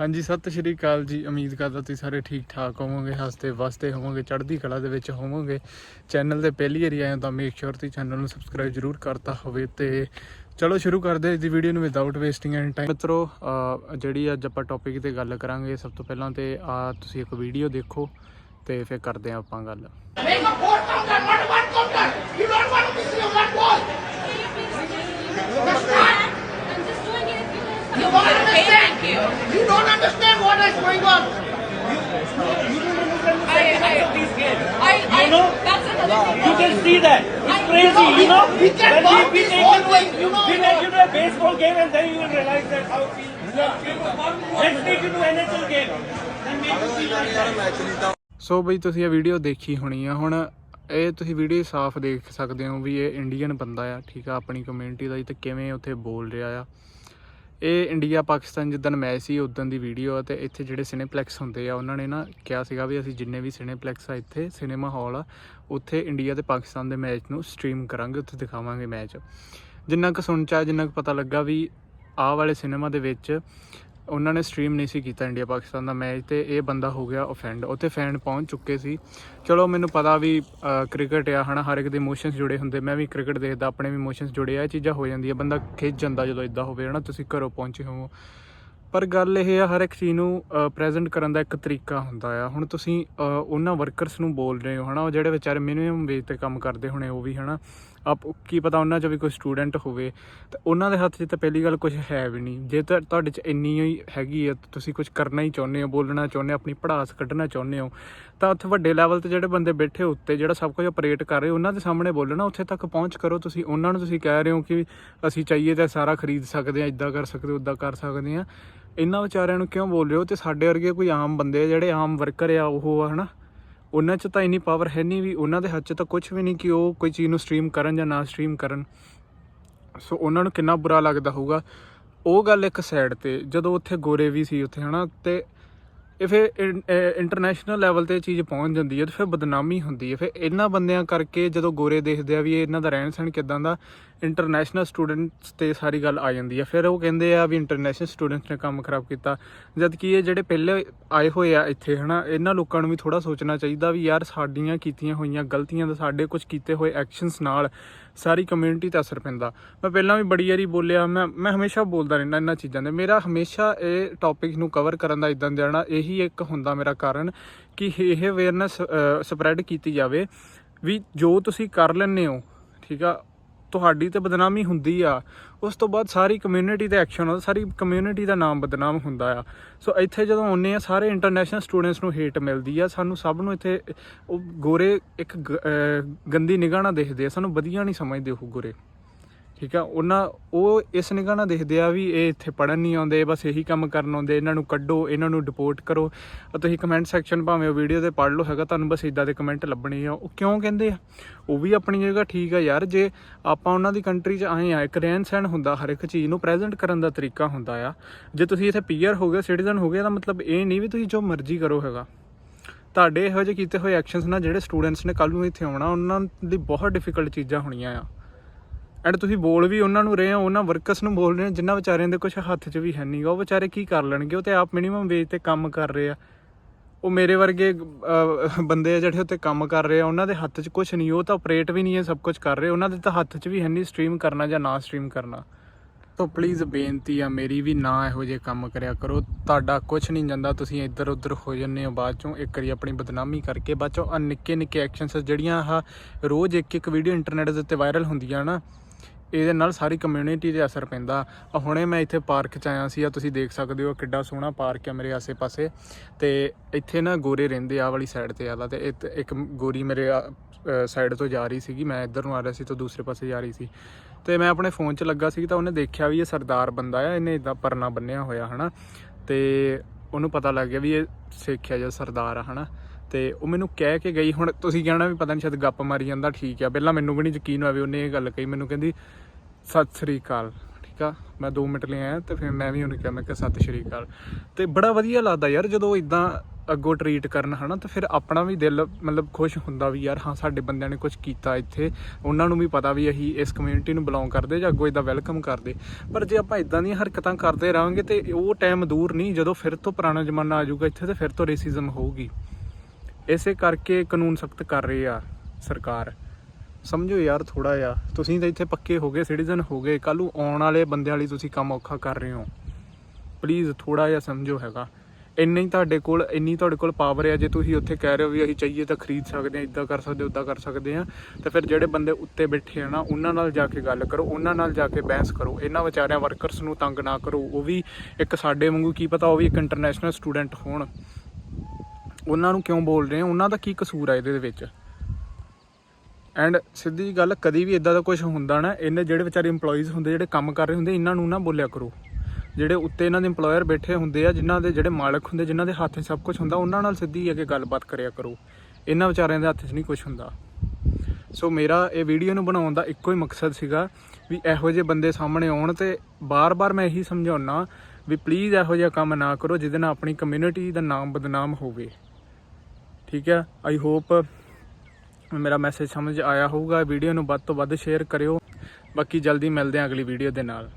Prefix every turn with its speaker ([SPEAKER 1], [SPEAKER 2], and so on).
[SPEAKER 1] ਹਾਂਜੀ, ਸਤਿ ਸ਼੍ਰੀ ਅਕਾਲ ਜੀ। ਉਮੀਦ ਕਰਦਾ ਤੁਸੀਂ ਸਾਰੇ ਠੀਕ ਠਾਕ ਹੋਵੋਗੇ, ਹੱਸਦੇ ਵਸਦੇ ਹੋਵੋਗੇ, ਚੜ੍ਹਦੀ ਕਲਾ ਦੇ ਵਿੱਚ ਹੋਵੋਗੇ। ਚੈਨਲ ਤੇ ਪਹਿਲੀ ਵਾਰੀ ਆਏ ਹੋ ਤਾਂ ਮੇਕ ਸ਼ੋਰ ਤੁਸੀਂ ਚੈਨਲ ਨੂੰ ਸਬਸਕ੍ਰਾਈਬ ਜਰੂਰ ਕਰਤਾ ਹੋਵੇ ਤੇ ਚਲੋ ਸ਼ੁਰੂ ਕਰਦੇ ਹਾਂ ਇਸ ਦੀ ਵੀਡੀਓ ਨੂੰ ਵਿਦਆਊਟ ਵੇਸਟਿੰਗ ਐਂਡ ਟਾਈਮ ਮਿੱਤਰੋ ਜਿਹੜੀ ਅੱਜ ਆਪਾਂ ਟੌਪਿਕ ਤੇ ਗੱਲ ਕਰਾਂਗੇ, ਸਭ ਤੋਂ ਪਹਿਲਾਂ ਤੇ, ਆ, ਤੁਸੀਂ ਇੱਕ ਵੀਡੀਓ ਦੇਖੋ ਤੇ ਫਿਰ ਕਰਦੇ ਹਾਂ ਆਪਾਂ ਗੱਲ।
[SPEAKER 2] See that.
[SPEAKER 3] It's
[SPEAKER 4] I-
[SPEAKER 3] crazy,
[SPEAKER 2] No,
[SPEAKER 3] you know?
[SPEAKER 2] we can
[SPEAKER 3] When we, we take
[SPEAKER 2] whole
[SPEAKER 3] you,
[SPEAKER 2] way, you know,
[SPEAKER 3] we
[SPEAKER 2] you
[SPEAKER 3] take
[SPEAKER 2] know.
[SPEAKER 3] you to a baseball game and then you will realize that how it feels. Let's take you to NHL game. Then make you feel like that.
[SPEAKER 1] ਸੋ ਬਈ ਤੁਸੀਂ ਇਹ video ਦੇਖੀ ਹੋਣੀ ਆ ਹੁਣ ਇਹ ਤੁਸੀਂ video ਸਾਫ਼ ਦੇਖ ਸਕਦੇ ਹੋ ਵੀ ਇਹ ਇੰਡੀਅਨ ਬੰਦਾ ਆ ਠੀਕ ਆ ਆਪਣੀ ਕਮਿਊਨਿਟੀ ਦਾ ਹੀ ਤੇ ਕਿਵੇਂ ਉੱਥੇ ਬੋਲ ਰਿਹਾ ਆ ਇਹ ਇੰਡੀਆ ਪਾਕਿਸਤਾਨ ਜਿੱਦਣ ਮੈਚ ਸੀ ਉਦੋਂ ਦੀ ਵੀਡੀਓ ਆ ਤੇ ਇੱਥੇ ਜਿਹੜੇ ਸਿਨੇਪਲੈਕਸ ਹੁੰਦੇ ਆ, ਉਹਨਾਂ ਨੇ ਨਾ ਕਿਹਾ ਸੀਗਾ ਵੀ ਅਸੀਂ ਜਿੰਨੇ ਵੀ ਸਿਨੇਪਲੈਕਸ ਆ ਇੱਥੇ ਸਿਨੇਮਾ ਹਾਲ ਆ, ਉੱਥੇ ਇੰਡੀਆ ਤੇ ਪਾਕਿਸਤਾਨ ਦੇ ਮੈਚ ਨੂੰ ਸਟ੍ਰੀਮ ਕਰਾਂਗੇ, ਉੱਥੇ ਦਿਖਾਵਾਂਗੇ ਮੈਚ ਜਿੰਨਾ ਕੁ ਸੁਣ ਚ ਜਿੰਨਾ ਕੁ ਪਤਾ ਲੱਗਾ ਵੀ ਆਹ ਵਾਲੇ ਸਿਨੇਮਾ ਦੇ ਵਿੱਚ ਉਹਨਾਂ ਨੇ ਸਟ੍ਰੀਮ ਨਹੀਂ ਸੀ ਕੀਤਾ ਇੰਡੀਆ ਪਾਕਿਸਤਾਨ ਦਾ ਮੈਚ ਤੇ ਇਹ ਬੰਦਾ ਹੋ ਗਿਆ ਅਫੈਂਡ ਉੱਥੇ ਫੈਨ ਪਹੁੰਚ ਚੁੱਕੇ ਸੀ। ਚਲੋ, ਮੈਨੂੰ ਪਤਾ ਵੀ ਕ੍ਰਿਕਟ ਆ, ਹਨਾ, ਹਰ ਇੱਕ ਦੇ ਇਮੋਸ਼ਨਸ ਜੁੜੇ ਹੁੰਦੇ, ਮੈਂ ਵੀ ਕ੍ਰਿਕਟ ਦੇਖਦਾ, ਆਪਣੇ ਵੀ ਇਮੋਸ਼ਨਸ ਜੁੜੇ ਆ, ਇਹ ਚੀਜ਼ਾਂ ਹੋ ਜਾਂਦੀਆਂ, ਬੰਦਾ ਖਿੱਚ ਜਾਂਦਾ ਜਦੋਂ ਇਦਾਂ ਹੋਵੇ, ਹਨਾ, ਤੁਸੀਂ ਘਰੋਂ ਪਹੁੰਚੇ ਹੋ ਪਰ ਗੱਲ ਇਹ ਆ, ਹਰ ਇੱਕ ਚੀਜ਼ ਨੂੰ ਪ੍ਰੈਜ਼ੈਂਟ ਕਰਨ ਦਾ ਇੱਕ ਤਰੀਕਾ ਹੁੰਦਾ ਆ। ਹੁਣ ਤੁਸੀਂ ਉਹਨਾਂ ਵਰਕਰਸ ਨੂੰ ਬੋਲ ਰਹੇ ਹੋ, ਹਨਾ? ਉਹ ਜਿਹੜੇ ਵਿਚਾਰੇ ਮਿਨੀਮਮ ਵੇਜ ਤੇ ਕੰਮ ਕਰਦੇ ਹੋਣੇ, ਉਹ ਵੀ, ਹਨਾ? ਆਪ, ਕੀ ਪਤਾ ਉਹਨਾਂ 'ਚ ਵੀ ਕੋਈ ਸਟੂਡੈਂਟ ਹੋਵੇ। ਤਾਂ ਉਹਨਾਂ ਦੇ ਹੱਥ 'ਚ ਤਾਂ ਪਹਿਲੀ ਗੱਲ ਕੁਝ ਹੈ ਵੀ ਨਹੀਂ। ਜੇ ਤਾਂ ਤੁਹਾਡੇ 'ਚ ਇੰਨੀ ਹੀ ਹੈਗੀ ਆ ਤੁਸੀਂ ਕੁਝ ਕਰਨਾ ਹੀ ਚਾਹੁੰਦੇ ਹੋ, ਬੋਲਣਾ ਚਾਹੁੰਦੇ ਹੋ, ਆਪਣੀ ਪੜਾਸ ਕੱਢਣਾ ਚਾਹੁੰਦੇ ਹੋ। ਤਾਂ ਉੱਥੇ ਵੱਡੇ ਲੈਵਲ ਤੇ ਜਿਹੜੇ ਬੰਦੇ ਬੈਠੇ ਉੱਤੇ, ਜਿਹੜਾ ਸਭ ਕੁਝ ਆਪਰੇਟ ਕਰ ਰਹੇ, ਉਹਨਾਂ ਦੇ ਸਾਹਮਣੇ ਬੋਲਣਾ, ਉੱਥੇ ਤੱਕ ਪਹੁੰਚ ਕਰੋ ਤੁਸੀਂ। ਉਹਨਾਂ ਨੂੰ ਤੁਸੀਂ ਕਹਿ ਰਹੇ ਹੋ ਕਿ ਅਸੀਂ ਚਾਹੀਏ ਤਾਂ ਸਾਰਾ ਖਰੀਦ ਸਕਦੇ ਆ ਇਦਾਂ ਕਰ ਸਕਦੇ ਉਦਾਂ ਕਰ ਸਕਦੇ ਆ ਇਹਨਾਂ ਵਿਚਾਰਿਆਂ ਨੂੰ ਕਿਉਂ ਬੋਲ ਰਹੇ ਹੋ? ਤੇ ਸਾਡੇ ਵਰਗੇ ਕੋਈ ਆਮ ਬੰਦੇ ਆ ਜਿਹੜੇ ਆਮ ਵਰਕਰ ਆ, ਉਹ ਆ, ਹਨਾ? ਉਹਨਾਂ 'ਚ ਤਾਂ ਇੰਨੀ ਪਾਵਰ ਹੈ ਨਹੀਂ ਵੀ ਉਹਨਾਂ ਦੇ ਹੱਥ 'ਚ ਤਾਂ ਕੁਝ ਵੀ ਨਹੀਂ ਕਿ ਉਹ ਕੋਈ ਚੀਜ਼ ਨੂੰ ਸਟ੍ਰੀਮ ਕਰਨ ਜਾਂ ਨਾ ਸਟ੍ਰੀਮ ਕਰਨ। ਸੋ ਉਹਨਾਂ ਨੂੰ ਕਿੰਨਾ ਬੁਰਾ ਲੱਗਦਾ ਹੋਊਗਾ। ਉਹ ਗੱਲ ਇੱਕ ਸਾਈਡ ਤੇ, ਜਦੋਂ ਉੱਥੇ ਗੋਰੇ ਵੀ ਸੀ ਉੱਥੇ, ਹਨਾ? ਤੇ ਇਹ ਫਿਰ ਇੰਟਰਨੈਸ਼ਨਲ ਲੈਵਲ ਤੇ ਚੀਜ਼ ਪਹੁੰਚ ਜਾਂਦੀ ਹੈ ਤੇ ਫਿਰ ਬਦਨਾਮੀ ਹੁੰਦੀ ਹੈ। ਫਿਰ ਇਹਨਾਂ ਬੰਦਿਆਂ ਕਰਕੇ ਜਦੋਂ ਗੋਰੇ ਦੇਖਦੇ ਆ ਵੀ ਇਹ ਇਹਨਾਂ ਦਾ ਰਹਿਣ ਸਹਿਣ ਕਿਦਾਂ ਦਾ ਇੰਟਰਨੈਸ਼ਨਲ ਸਟੂਡੈਂਟਸ ਤੇ ਸਾਰੀ ਗੱਲ ਆ ਜਾਂਦੀ ਆ। ਫਿਰ ਉਹ ਕਹਿੰਦੇ ਆ ਵੀ ਇੰਟਰਨੈਸ਼ਨਲ ਸਟੂਡੈਂਟਸ ਨੇ ਕੰਮ ਖਰਾਬ ਕੀਤਾ। ਜਦ ਕਿ ਇਹ ਜਿਹੜੇ ਪਹਿਲੇ ਆਏ ਹੋਏ ਆ ਇੱਥੇ, ਹਨਾ, ਇਹਨਾਂ ਲੋਕਾਂ ਨੂੰ ਵੀ ਥੋੜਾ ਸੋਚਣਾ ਚਾਹੀਦਾ ਵੀ ਯਾਰ ਸਾਡੀਆਂ ਕੀਤੀਆਂ ਹੋਈਆਂ ਗਲਤੀਆਂ ਦਾ ਸਾਡੇ ਕੁਝ ਕੀਤੇ ਹੋਏ ਐਕਸ਼ਨਸ ਨਾਲ ਸਾਰੀ ਕਮਿਊਨਿਟੀ ਤੇ ਅਸਰ ਪੈਂਦਾ। ਮੈਂ ਪਹਿਲਾਂ ਵੀ ਬੜੀ ਵਾਰੀ ਬੋਲਿਆ, ਮੈਂ ਮੈਂ ਹਮੇਸ਼ਾ ਬੋਲਦਾ ਰਹਿੰਦਾ ਇਹਨਾਂ ਚੀਜ਼ਾਂ ਦੇ ਮੇਰਾ ਹਮੇਸ਼ਾ ਇਹ ਟੌਪਿਕ ਨੂੰ ਕਵਰ ਕਰਨ ਦਾ ਇਦਾਂ ਦੇਣਾ ਇਹੀ ਇੱਕ ਹੁੰਦਾ ਮੇਰਾ ਕਾਰਨ ਕਿ ਇਹ ਅਵੇਅਰਨੈਸ ਸਪਰੈਡ ਕੀਤੀ ਜਾਵੇ ਵੀ ਜੋ ਤੁਸੀਂ ਕਰ ਲੈਂਦੇ ਹੋ, ਠੀਕ ਆ ਤੁਹਾਡੀ ਤੇ ਬਦਨਾਮੀ ਹੁੰਦੀ ਆ, ਉਸ ਤੋਂ ਬਾਅਦ ਸਾਰੀ ਕਮਿਊਨਿਟੀ ਤੇ ਐਕਸ਼ਨ ਹੁੰਦਾ ਸਾਰੀ ਕਮਿਊਨਿਟੀ ਦਾ ਨਾਮ ਬਦਨਾਮ ਹੁੰਦਾ ਆ। ਸੋ ਇੱਥੇ ਜਦੋਂ ਆਉਂਦੇ ਆ, ਸਾਰੇ ਇੰਟਰਨੈਸ਼ਨਲ ਸਟੂਡੈਂਟਸ ਨੂੰ ਹੇਟ ਮਿਲਦੀ ਆ, ਸਾਨੂੰ ਸਭ ਨੂੰ ਇੱਥੇ ਉਹ ਗੋਰੇ ਇੱਕ ਗ- ਗੰਦੀ ਨਿਗਾਹ ਨਾਲ ਦੇਖਦੇ ਆ, ਸਾਨੂੰ ਵਧੀਆ ਨਹੀਂ ਸਮਝਦੇ ਉਹ ਗੋਰੇ। ਠੀਕ ਆ, ਉਹਨਾਂ, ਉਹ ਇਸ ਨਿਗਾਹ ਨਾਲ ਦੇਖਦੇ ਆ ਵੀ ਇਹ ਇੱਥੇ ਪੜਨ ਨਹੀਂ ਆਉਂਦੇ, ਬਸ ਇਹੀ ਕੰਮ ਕਰਨ ਆਉਂਦੇ, ਇਹਨਾਂ ਨੂੰ ਕੱਢੋ, ਇਹਨਾਂ ਨੂੰ ਡਿਪੋਰਟ ਕਰੋ। ਤੁਸੀਂ ਕਮੈਂਟ ਸੈਕਸ਼ਨ ਭਾਵੇਂ ਉਹ ਵੀਡੀਓ ਤੇ ਪੜ੍ਹ ਲਓ ਹੈਗਾ, ਤੁਹਾਨੂੰ ਬਸ ਇਦਾਂ ਦੇ ਕਮੈਂਟ ਲੱਭਣੇ ਆ। ਉਹ ਕਿਉਂ ਕਹਿੰਦੇ ਆ? ਉਹ ਵੀ ਆਪਣੀ ਜਗ੍ਹਾ ਠੀਕ ਆ ਯਾਰ, ਜੇ ਆਪਾਂ ਉਹਨਾਂ ਦੀ ਕੰਟਰੀ 'ਚ ਆਏ ਆ, ਇੱਕ ਰਹਿਣ ਸਹਿਣ ਹੁੰਦਾ ਹਰ ਇੱਕ ਚੀਜ਼ ਨੂੰ ਪ੍ਰੈਜ਼ੈਂਟ ਕਰਨ ਦਾ ਤਰੀਕਾ ਹੁੰਦਾ ਆ। ਜੇ ਤੁਸੀਂ ਇੱਥੇ ਪੀਅਰ ਹੋ ਗਏ ਸਿਟੀਜ਼ਨ ਹੋ ਗਏ, ਤਾਂ ਮਤਲਬ ਇਹ ਨਹੀਂ ਵੀ ਤੁਸੀਂ ਜੋ ਮਰਜ਼ੀ ਕਰੋ ਹੈਗਾ। ਤੁਹਾਡੇ ਇਹੋ ਜਿਹੇ ਕੀਤੇ ਹੋਏ ਐਕਸ਼ਨਸ ਨਾਲ ਜਿਹੜੇ ਸਟੂਡੈਂਟਸ ਨੇ ਕੱਲ ਨੂੰ ਇੱਥੇ ਆਉਣਾ, ਉਹਨਾਂ ਦੀ ਬਹੁਤ ਡਿਫਿਕਲਟ ਚੀਜ਼ਾਂ ਹੋਣੀਆਂ ਆ। ਐਂਡ ਤੁਸੀਂ ਬੋਲ ਵੀ ਉਹਨਾਂ ਨੂੰ ਰਹੇ ਹੋ, ਉਹਨਾਂ ਵਰਕਰਸ ਨੂੰ ਬੋਲ ਰਹੇ ਹੋ, ਜਿਨ੍ਹਾਂ ਵਿਚਾਰਿਆਂ ਦੇ ਕੁਝ ਹੱਥ 'ਚ ਵੀ ਹੈ ਨਹੀਂਗਾ ਉਹ ਵਿਚਾਰੇ ਕੀ ਕਰ ਲੈਣਗੇ? ਉਹ ਤੇ ਆਪ ਮਿਨੀਮਮ ਵੇਜ ਤੇ ਕੰਮ ਕਰ ਰਹੇ ਆ। ਉਹ ਮੇਰੇ ਵਰਗੇ ਬੰਦੇ ਆ ਜਿਹੜੇ ਉੱਤੇ ਕੰਮ ਕਰ ਰਹੇ ਆ, ਉਹਨਾਂ ਦੇ ਹੱਥ 'ਚ ਕੁਝ ਨਹੀਂ ਉਹ ਤਾਂ ਆਪਰੇਟ ਵੀ ਨਹੀਂ ਹੈ, ਸਭ ਕੁਝ ਕਰ ਰਹੇ ਉਹਨਾਂ ਦੇ ਤਾਂ ਹੱਥ 'ਚ ਵੀ ਹੈ ਨਹੀਂ ਸਟ੍ਰੀਮ ਕਰਨਾ ਜਾਂ ਨਾ ਸਟ੍ਰੀਮ ਕਰਨਾ। ਤਾਂ ਪਲੀਜ਼ ਬੇਨਤੀ ਆ, ਮੇਰੀ ਵੀ ਨਾ ਇਹੋ ਜਿਹੇ ਕੰਮ ਕਰਿਆ ਕਰੋ। ਤੁਹਾਡਾ ਕੁਝ ਨਹੀਂ ਜਾਂਦਾ, ਤੁਸੀਂ ਇੱਧਰ ਉੱਧਰ ਹੋ ਜੰਨੇ ਹੋ ਬਾਅਦ ਚੋਂ। ਇੱਕ ਵਾਰੀ ਆਪਣੀ ਬਦਨਾਮੀ ਕਰਕੇ ਬਾਅਦ ਚੋਂ ਨਿੱਕੇ ਨਿੱਕੇ ਐਕਸ਼ਨਸ ਜਿਹੜੀਆਂ ਆ ਰੋਜ਼ ਇੱਕ ਇੱਕ ਵੀਡੀਓ ਇੰਟਰਨੈਟ ਦੇ ਉੱਤੇ ਵਾਇਰਲ ਹੁੰਦੀਆਂ ਨਾ ਇਹਦੇ ਨਾਲ ਸਾਰੀ ਕਮਿਊਨਿਟੀ ਤੇ ਅਸਰ ਪੈਂਦਾ। ਆ ਹੁਣੇ ਮੈਂ ਇੱਥੇ ਪਾਰਕ 'ਚ ਆਇਆ ਸੀ ਆ ਤੁਸੀਂ ਦੇਖ ਸਕਦੇ ਹੋ, ਕਿੱਡਾ ਸੋਹਣਾ ਪਾਰਕ ਹੈ ਮੇਰੇ ਆਸੇ-ਪਾਸੇ। ਤੇ ਇੱਥੇ ਨਾ ਗੋਰੇ ਰਹਿੰਦੇ ਆ ਵਾਲੀ ਸਾਈਡ ਤੇ ਆਦਾ ਤੇ ਇੱਕ- ਇੱਕ ਗੋਰੀ ਮੇਰੇ ਸਾਈਡ ਤੋਂ ਜਾ ਰਹੀ ਸੀਗੀ, ਮੈਂ ਇੱਧਰ ਨੂੰ ਆ ਰਿਹਾ ਸੀ ਤਾਂ ਦੂਸਰੇ ਪਾਸੇ ਜਾ ਰਹੀ ਸੀ। ਤੇ ਮੈਂ ਆਪਣੇ ਫੋਨ 'ਚ ਲੱਗਾ ਸੀ ਤਾਂ ਉਹਨੇ ਦੇਖਿਆ ਵੀ ਇਹ ਸਰਦਾਰ ਬੰਦਾ ਆ, ਇਹਨੇ ਇਦਾਂ ਪਰਨਾ ਬੰਨਿਆ ਹੋਇਆ, ਹਨਾ। ਤੇ ਉਹਨੂੰ ਪਤਾ ਲੱਗ ਗਿਆ ਵੀ ਇਹ ਸਿੱਖਿਆ ਹੈ ਜਾਂ ਸਰਦਾਰ ਆ, ਹਨਾ। ਤੇ ਉਹ ਮੈਨੂੰ ਕਹਿ ਕੇ ਗਈ, ਹੁਣ ਤੁਸੀਂ ਕਹਿਣਾ ਵੀ ਪਤਾ ਨਹੀਂ ਸ਼ਾਇਦ ਗੱਪ ਮਾਰੀ ਜਾਂਦਾ, ਠੀਕ ਆ। ਪਹਿਲਾਂ ਮੈਨੂੰ ਵੀ ਨਹੀਂ ਯਕੀਨ ਹੋਇਆ ਵੀ ਉਹਨੇ ਇਹ ਗੱਲ ਕਹੀ। ਮੈਨੂੰ ਕਹਿੰਦੀ, ਸਤਿ ਸ੍ਰੀ ਅਕਾਲ। ਠੀਕ ਆ? ਮੈਂ 2 ਮਿੰਟ ਲਈ ਆਇਆ ਤੇ ਫਿਰ ਮੈਂ ਵੀ ਉਹਨੂੰ ਕਿਹਾ, ਮੈਂ ਕਿਹਾ, ਸਤਿ ਸ੍ਰੀ ਅਕਾਲ। ਤੇ ਬੜਾ ਵਧੀਆ ਲੱਗਦਾ ਯਾਰ, ਜਦੋਂ ਇਦਾਂ ਅੱਗੋਂ ਟਰੀਟ ਕਰਨ, ਹਨਾ, ਤਾਂ ਫਿਰ ਆਪਣਾ ਵੀ ਦਿਲ ਮਤਲਬ ਖੁਸ਼ ਹੁੰਦਾ ਵੀ ਯਾਰ, ਹਾਂ, ਸਾਡੇ ਬੰਦਿਆਂ ਨੇ ਕੁਝ ਕੀਤਾ ਇੱਥੇ। ਉਹਨਾਂ ਨੂੰ ਵੀ ਪਤਾ ਵੀ ਅਸੀਂ ਇਸ ਕਮਿਊਨਿਟੀ ਨੂੰ ਬਿਲੋਂਗ ਕਰਦੇ ਜਾਂ ਅੱਗੋਂ ਇਦਾਂ ਵੈਲਕਮ ਕਰਦੇ। ਪਰ ਜੇ ਆਪਾਂ ਇਦਾਂ ਦੀਆਂ ਹਰਕਤਾਂ ਕਰਦੇ ਰਹਾਂਗੇ ਤੇ ਉਹ ਟਾਈਮ ਦੂਰ ਨਹੀਂ, ਜਦੋਂ ਫਿਰ ਤੋਂ ਪੁਰਾਣਾ ਜ਼ਮਾਨਾ ਆ ਜਾਊਗਾ ਇੱਥੇ ਤੇ ਫਿਰ ਤੋਂ ਰੇਸਿਜ਼ਮ ਹੋਊਗੀ। ਇਸੇ ਕਰਕੇ ਕਾਨੂੰਨ ਸਖਤ ਕਰ ਰਹੀ ਆ ਸਰਕਾਰ। ਸਮਝੋ ਯਾਰ ਥੋੜਾ ਜਿਹਾ, ਤੁਸੀਂ ਤਾਂ ਇੱਥੇ ਪੱਕੇ ਹੋ ਗਏ ਸਿਟੀਜ਼ਨ ਹੋ ਗਏ ਕੱਲ ਨੂੰ ਆਉਣ ਵਾਲੇ ਬੰਦਿਆਂ ਲਈ ਤੁਸੀਂ ਕੰਮ ਔਖਾ ਕਰ ਰਹੇ ਹੋ। ਪਲੀਜ਼ ਥੋੜਾ ਜਿਹਾ ਸਮਝੋ ਹੈਗਾ। ਇੰਨੀ ਤੁਹਾਡੇ ਕੋਲ, ਇੰਨੀ ਤੁਹਾਡੇ ਕੋਲ ਪਾਵਰ ਹੈ ਜੇ ਤੁਸੀਂ ਉੱਥੇ ਕਹਿ ਰਹੇ ਹੋ ਵੀ ਅਸੀਂ ਚਾਹੀਏ ਤਾਂ ਖਰੀਦ ਸਕਦੇ ਹਾਂ, ਇਦਾਂ ਕਰ ਸਕਦੇ ਉਦਾਂ ਕਰ ਸਕਦੇ ਹਾਂ, ਤਾਂ ਫਿਰ ਜਿਹੜੇ ਬੰਦੇ ਉੱਤੇ ਬੈਠੇ ਆ ਨਾ, ਉਹਨਾਂ ਨਾਲ ਜਾ ਕੇ ਗੱਲ ਕਰੋ, ਉਹਨਾਂ ਨਾਲ ਜਾ ਕੇ ਬਹਿਸ ਕਰੋ। ਇਹਨਾਂ ਵਿਚਾਰਿਆਂ ਵਰਕਰਸ ਨੂੰ ਤੰਗ ਨਾ ਕਰੋ। ਉਹ ਵੀ ਇੱਕ ਸਾਡੇ ਵਾਂਗੂ ਕੀ ਪਤਾ, ਉਹ ਵੀ ਇੱਕ ਇੰਟਰਨੈਸ਼ਨਲ ਸਟੂਡੈਂਟ ਹੋਣ। ਉਹਨਾਂ ਨੂੰ ਕਿਉਂ ਬੋਲ ਰਹੇ ਆ ਉਹਨਾਂ ਦਾ ਕੀ ਕਸੂਰ ਆ ਇਹਦੇ ਦੇ ਵਿੱਚ? ਐਂਡ ਸਿੱਧੀ ਜਿਹੀ ਗੱਲ, ਕਦੀ ਵੀ ਇਦਾਂ ਦਾ ਕੁਝ ਹੁੰਦਾ ਨਾ, ਇਹਨੇ ਜਿਹੜੇ ਵਿਚਾਰੇ EMPLOYEES ਹੁੰਦੇ, ਜਿਹੜੇ ਕੰਮ ਕਰ ਰਹੇ ਹੁੰਦੇ, ਇਹਨਾਂ ਨੂੰ ਨਾ ਬੋਲਿਆ ਕਰੋ। ਜਿਹੜੇ ਉੱਤੇ ਇਹਨਾਂ ਦੇ EMPLOYER ਬੈਠੇ ਹੁੰਦੇ ਆ, ਜਿਨ੍ਹਾਂ ਦੇ ਜਿਹੜੇ ਮਾਲਕ ਹੁੰਦੇ, ਜਿਨ੍ਹਾਂ ਦੇ ਹੱਥ 'ਚ ਸਭ ਕੁਝ ਹੁੰਦਾ, ਉਹਨਾਂ ਨਾਲ ਸਿੱਧੀ ਆ ਕੇ ਗੱਲਬਾਤ ਕਰਿਆ ਕਰੋ। ਇਹਨਾਂ ਵਿਚਾਰਿਆਂ ਦੇ ਹੱਥ 'ਚ ਨਹੀਂ ਕੁਝ ਹੁੰਦਾ। ਸੋ ਮੇਰਾ ਇਹ ਵੀਡੀਓ ਨੂੰ ਬਣਾਉਣ ਦਾ ਇੱਕੋ ਹੀ ਮਕਸਦ ਸੀਗਾ ਵੀ ਇਹੋ ਜਿਹੇ ਬੰਦੇ ਸਾਹਮਣੇ ਆਉਣ ਤੇ ਬਾਰ-ਬਾਰ ਮੈਂ ਇਹੀ ਸਮਝਾਉਣਾ ਵੀ ਪਲੀਜ਼ ਇਹੋ ਜਿਹਾ ਕੰਮ ਨਾ ਕਰੋ, ਜਿਹਦੇ ਨਾਲ ਆਪਣੀ ਕਮਿਊਨਿਟੀ ਦਾ ਨਾਮ ਬਦਨਾਮ ਹੋਵੇ। ਠੀਕ ਹੈ? ਆਈ ਹੋਪ ਮੇਰਾ ਮੈਸੇਜ ਸਮਝ ਆਇਆ ਹੋਊਗਾ। ਵੀਡੀਓ ਨੂੰ ਵੱਧ ਤੋਂ ਵੱਧ ਸ਼ੇਅਰ ਕਰਿਓ। ਬਾਕੀ ਜਲਦੀ ਮਿਲਦੇ ਹਾਂ ਅਗਲੀ ਵੀਡੀਓ ਦੇ ਨਾਲ।